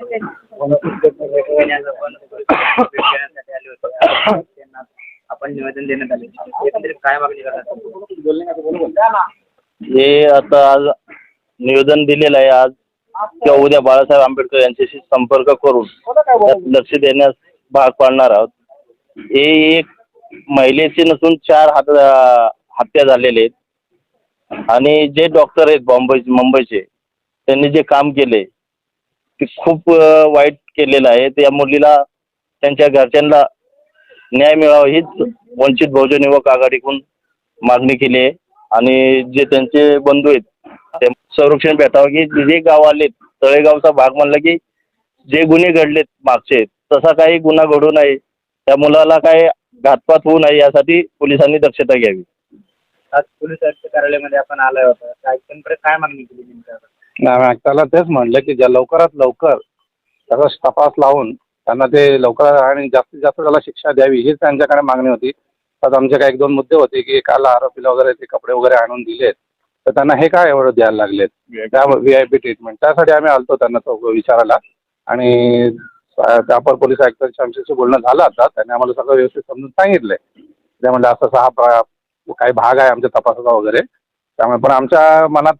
त्यांना आपण निवेदन देण्यात आले एकंदरीत काय मागणी करणार हे आता आज निवेदन दिलेलं आहे आज किंवा उद्या बाळासाहेब आंबेडकर यांच्याशी संपर्क करून त्यात लक्ष देण्यास भाग पाडणार आहोत. हे एक महिलेचे नसून चार हात हत्या झालेले आहेत. आणि जे डॉक्टर आहेत बॉम्बे मुंबईचे त्यांनी जे काम केले ते खूप वाईट केलेलं आहे. त्या मुलीला त्यांच्या घरच्यांना न्याय मिळावा हीच वंचित बहुजन युवक आघाडीकडून मागणी केली आहे. आणि जे त्यांचे बंधू आहेत ते संरक्षण भेटावं की जे गाव आलेत तळेगावचा भाग म्हणला की जे गुन्हे घडलेत मागचे तसा काही गुन्हा घडू नये. त्या मुलाला काय घातपात होऊ नये यासाठी पोलिसांनी दक्षता घ्यावी. आज पोलीस आयुक्त कार्यालयामध्ये आपण आलाय होता काय मागणी केली नाही त्याला तेच म्हणलं की ज्या लवकरात लवकर त्याचा तपास लावून त्यांना ते लवकर आणि जास्तीत जास्त त्याला शिक्षा द्यावी हीच त्यांच्याकडे मागणी होती. तर आमचे काही एक दोन मुद्दे होते की काल आरोपीला वगैरे ते कपडे वगैरे आणून दिलेत. तर त्यांना हे काय एवढं द्यायला लागलेत? त्या व्ही आय पी ट्रीटमेंट त्यासाठी आम्ही आलतो त्यांना तो विचारायला. आणि अपर पोलीस आयुक्तांशी आमच्याशी बोलणं झालं आता. त्यांनी आम्हाला सगळं व्यवस्थित समजून सांगितलंय ते म्हणलं असं हा प्र- काही भाग आहे आमच्या तपासाचा वगैरे. त्यामुळे पण आमच्या मनात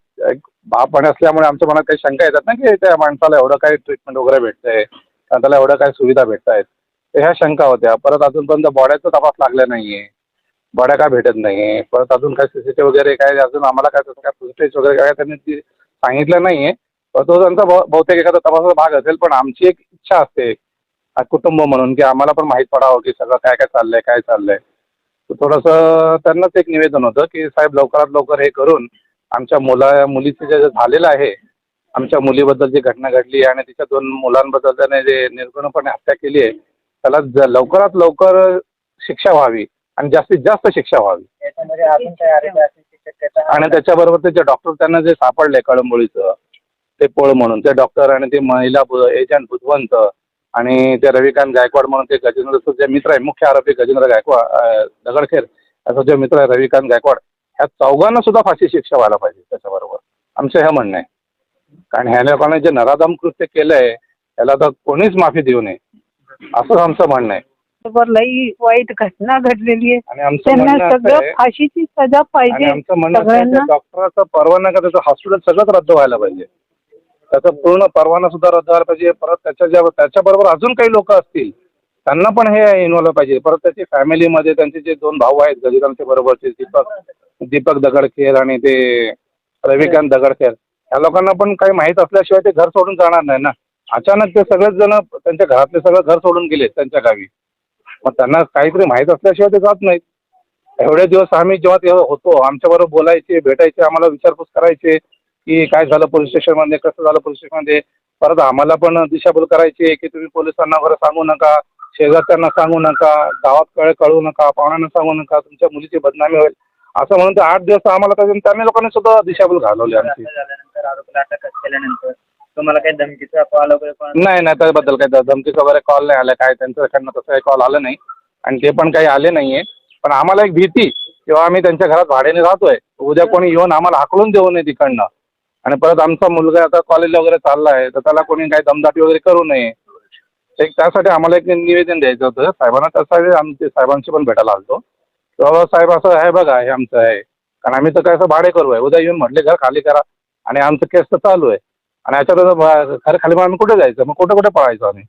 बाप पण असल्यामुळे आमच्या मनात काही शंका येतात ना की त्या माणसाला एवढं काही ट्रीटमेंट वगैरे भेटतंय त्याला एवढं काही सुविधा भेटत आहेत तर ह्या शंका होत्या. परत अजूनपर्यंत बॉड्याचा तपास लागला नाही आहे बॉड्या काय भेटत नाही परत अजून काय सी सी टी वगैरे काय अजून आम्हाला काय तसं काय फुटेज वगैरे काय त्यांनी ती सांगितलं नाही आहे तो त्यांचा बहुतेक एखादा तपासाचा भाग असेल पण आमची एक इच्छा असते कुटुंब म्हणून की आम्हाला पण माहीत पडावं की सगळं काय काय चाललंय काय चाललंय. थोडंसं त्यांनाच एक निवेदन होतं की साहेब लवकरात लवकर हे करून आमच्या मुला मुलीचं जे झालेलं आहे आमच्या मुलीबद्दल जी घटना घडली आणि तिच्या दोन मुलांबद्दल त्याने जे निर्गुणपणे हत्या केली आहे त्याला ज- लवकरात लवकर शिक्षा व्हावी आणि जास्तीत जास्त शिक्षा व्हावी. आणि त्याच्याबरोबर ते जे डॉक्टर त्यांना जे सापडले कळंबोळीचं ते पोळ म्हणून ते डॉक्टर आणि ते महिला एजंट बुधवंत आणि ते रविकांत गायकवाड म्हणून ते गजेंद्रचं जे मित्र आहे मुख्य आरोपी गजेंद्र गायकवाड दगडखेर याचा जे मित्र आहे रविकांत गायकवाड ह्या चौघांना सुद्धा फाशी शिक्षा व्हायला पाहिजे त्याच्याबरोबर. आमचं हे म्हणणं आहे. कारण ह्या लोकांनी जे नराधम कृत्य केलं आहे त्याला तर कोणीच माफी देऊ नये. असंच आमचं म्हणणं आहे. लई वाईट घटना घडलेली आहे. आणि आमचं त्यांना म्हणणं असं सगळं आहे फाशीची सजा आणि पाहिजे आमचं म्हणणं असं आहे सगळ्यांना. की डॉक्टराचा परवाना का त्याचं हॉस्पिटल सगळंच रद्द व्हायला पाहिजे. त्याचा पूर्ण परवाना सुद्धा रद्द व्हायला पाहिजे. परत त्याच्या ज्या त्याच्याबरोबर अजून काही लोक असतील त्यांना पण हे इन्व्हॉल्व पाहिजे. परत त्याची फॅमिलीमध्ये त्यांचे जे दोन भाऊ आहेत गजिरामच्या बरोबरचे दीपक दीपक दगडखेर आणि ते रविकांत दगडखेर या लोकांना पण काही माहीत असल्याशिवाय ते घर सोडून जाणार नाही ना. अचानक ते सगळेच जण त्यांच्या घरातले सगळं घर सोडून गेले त्यांच्या गावी. मग त्यांना काहीतरी माहीत असल्याशिवाय ते जात नाहीत. एवढे दिवस आम्ही जेव्हा तेव्हा होतो आमच्याबरोबर बोलायचे भेटायचे आम्हाला विचारपूस करायचे की काय झालं पोलीस स्टेशनमध्ये कसं झालं पोलीस स्टेशनमध्ये परत आम्हाला पण दिशाभूल करायची की तुम्ही पोलिसांना वगैरे सांगू नका. शेजारच्यांना सांगू नका गावात कळ कळू नका पाहुण्यांना सांगू नका तुमच्या मुलीची बदनामी होईल. असं म्हणून ते आठ दिवस आम्हाला त्याच्या त्यांनी लोकांनी सुद्धा दिशाभूल घालवली आमची. असं झाल्यानंतर आरोपीला अटक केल्यानंतर. तुम्हाला काही धमकीचा कॉल वगैरे पण नाही नाही त्याबद्दल काही धमकीचं वगैरे कॉल नाही आला. काय त्यांच्याकडनं तसं काही कॉल आलं नाही. आणि ते पण काही आले नाही आहे पण आम्हाला एक भीती किंवा आम्ही त्यांच्या घरात भाड्याने राहतोय उद्या कोणी येऊन आम्हाला हाकलून देऊ नये तिकडनं. आणि परत आमचा मुलगा आता कॉलेजला वगैरे चालला आहे तर त्याला कोणी काही दमदाटी वगैरे करू नये. एक त्यासाठी आम्हाला एक निवेदन द्यायचं होतं. साहेबांना त्यासाठी आमचे साहेबांशी पण भेटायला तर बाबा साहेब असं आहे बघा हे आमचं आहे. कारण आम्ही तर काय असं भाडे करू आहे. उद्या येऊन म्हटले घर खाली करा. आणि आमचं केस तर चालू आहे. आणि याच्यात घर खाली मग आम्ही कुठे जायचं? मग कुठे कुठे पळायचो आम्ही?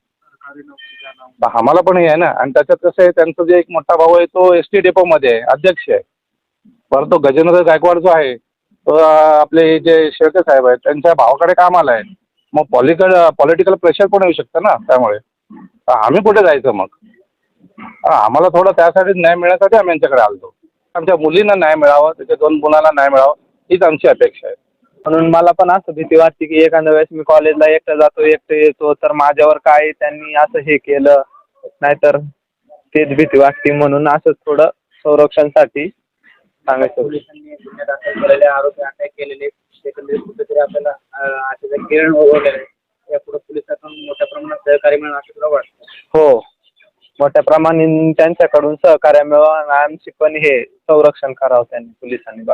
आम्हाला पण हे आहे ना. आणि त्याच्यात कसं आहे त्यांचा जे एक मोठा भाऊ आहे तो एस टी डेपोमध्ये आहे. अध्यक्ष आहे. परत तो गजेंद्र गायकवाड जो आहे तो आपले जे शेळके साहेब आहेत त्यांच्या भावाकडे कामाला आहे. मग पॉलिकल पॉलिटिकल प्रेशर पण येऊ शकतं ना त्यामुळे. आम्ही कुठे जायचं मग? हा, आम्हाला थोडं त्यासाठी न्याय मिळण्यासाठी आम्ही यांच्याकडे आलतो. आमच्या मुलींना न्याय मिळावं त्याच्या दोन मुलांना न्याय मिळावं हीच आमची अपेक्षा आहे. म्हणून मला पण असं भीती वाटते की एखाद्या वेळेस मी कॉलेजला एकटा जातो एकटं येतो तर माझ्यावर काय त्यांनी असं हे केलं नाहीतर तेच भीती वाटते म्हणून असं थोडं संरक्षणसाठी सांगायचं. पोलिसांनी गुन्हे दाखल केलेले आरोपी अटक केलेले कुठेतरी आपल्याला आशेचा किरण उगवलेला आहे यापुढे पोलिसांकडून मोठ्या प्रमाणात सहकार्य मिळणं असं तुला वाटतं? हो. मोठ्या प्रमाणे त्यांच्याकडून सहकार्य मिळवा आमची पण हे संरक्षण करावं त्यांनी पोलिसांनी बा